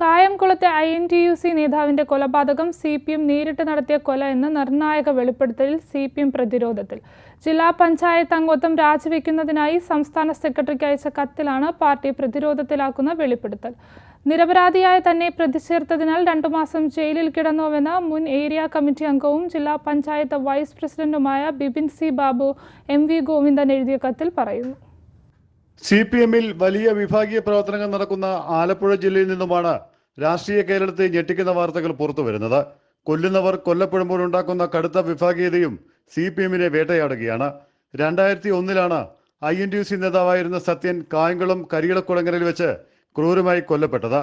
കായംകുളത്തെ I N T U C നേതാവിന്റെ കൊലപാതകം C P M നേരിട്ട് നടത്തിയ കൊല എന്ന നിർണായക വെളിപ്പെടുത്തലിൽ സി പി എം പ്രതിരോധത്തിൽ. ജില്ലാ പഞ്ചായത്ത് അംഗത്വം രാജിവെക്കുന്നതിനായി സംസ്ഥാന സെക്രട്ടറിക്ക് അയച്ച കത്തിലാണ് പാർട്ടി പ്രതിരോധത്തിലാക്കുന്ന വെളിപ്പെടുത്തൽ. നിരപരാധിയായ തന്നെ പ്രതിചേർത്തതിനാൽ രണ്ടു മാസം ജയിലിൽ കിടന്നുവെന്ന് മുൻ ഏരിയ കമ്മിറ്റി അംഗവും ജില്ലാ പഞ്ചായത്ത് വൈസ് പ്രസിഡന്റുമായ Bipin C Babu M V Govindan എഴുതിയ കത്തിൽ പറയുന്നു. സി പി എമ്മിൽ വലിയ വിഭാഗീയ പ്രവർത്തനങ്ങൾ നടക്കുന്ന ആലപ്പുഴ ജില്ലയിൽ നിന്നുമാണ് രാഷ്ട്രീയ കേരളത്തെ ഞെട്ടിക്കുന്ന വാർത്തകൾ പുറത്തു വരുന്നത്. കൊല്ലുന്നവർ കൊല്ലപ്പെടുമ്പോൾ ഉണ്ടാക്കുന്ന കടുത്ത വിഭാഗീയതയും സി പി എമ്മിനെ വേട്ടയാടുകയാണ്. രണ്ടായിരത്തി ഒന്നിലാണ് ഐ എൻ ടി സി നേതാവായിരുന്ന സത്യൻ കായംകുളം കരിയിളക്കുളങ്ങരയിൽ വെച്ച് ക്രൂരമായി കൊല്ലപ്പെട്ടത്.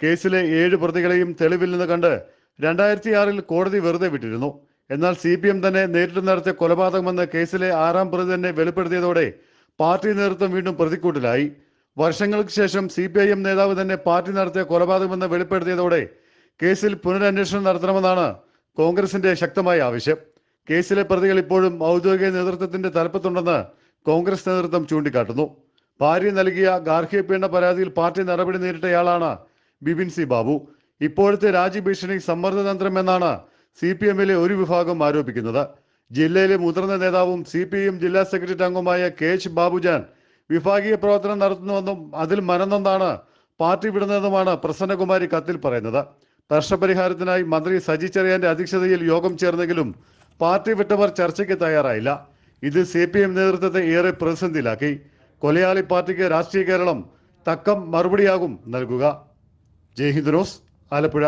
കേസിലെ ഏഴ് പ്രതികളെയും തെളിവിൽ നിന്ന് കണ്ട് രണ്ടായിരത്തി ആറിൽ കോടതി വെറുതെ വിട്ടിരുന്നു. എന്നാൽ സി പി എം തന്നെ നേരിട്ട് നടത്തിയ കൊലപാതകമെന്ന് കേസിലെ ആറാം പ്രതി തന്നെ വെളിപ്പെടുത്തിയതോടെ പാർട്ടി നേതൃത്വം വീണ്ടും പ്രതിക്കൂട്ടിലായി. വർഷങ്ങൾക്ക് ശേഷം സി പി ഐ എം നേതാവ് തന്നെ പാർട്ടി നടത്തിയ കൊലപാതകമെന്ന് വെളിപ്പെടുത്തിയതോടെ കേസിൽ പുനരന്വേഷണം നടത്തണമെന്നാണ് കോൺഗ്രസിന്റെ ശക്തമായ ആവശ്യം. കേസിലെ പ്രതികൾ ഇപ്പോഴും ഔദ്യോഗിക നേതൃത്വത്തിന്റെ തലപ്പത്തുണ്ടെന്ന് കോൺഗ്രസ് നേതൃത്വം ചൂണ്ടിക്കാട്ടുന്നു. ഭാര്യ നൽകിയ ഗാർഹിക പീഡന പരാതിയിൽ പാർട്ടി നടപടി നേരിട്ടയാളാണ് ബിപിൻ സി ബാബു. ഇപ്പോഴത്തെ രാജ്യഭീഷണി സമ്മർദ്ദതന്ത്രം എന്നാണ് സി പി എമ്മിലെ ഒരു വിഭാഗം ആരോപിക്കുന്നത്. ജില്ലയിലെ മുതിർന്ന നേതാവും സി പി എം ജില്ലാ സെക്രട്ടറി അംഗവുമായ കെ എച്ച് ബാബുജാൻ വിഭാഗീയ പ്രവർത്തനം നടത്തുന്നുവെന്നും അതിൽ മനന്നൊന്നാണ് പാർട്ടി വിടുന്നതെന്നുമാണ് പ്രസന്നകുമാരി കത്തിൽ പറയുന്നത്. പ്രശ്നപരിഹാരത്തിനായി മന്ത്രി സജി ചെറിയാന്റെ അധ്യക്ഷതയിൽ യോഗം ചേർന്നെങ്കിലും പാർട്ടി വിട്ടവർ ചർച്ചയ്ക്ക് തയ്യാറായില്ല. ഇത് സി പി എം നേതൃത്വത്തെ ഏറെ പ്രതിസന്ധിയിലാക്കി. കൊലയാളി പാർട്ടിക്ക് രാഷ്ട്രീയ കേരളം തക്കം മറുപടിയാകും നൽകുക. ജയ് ഹിന്ദ് ന്യൂസ് ആലപ്പുഴ.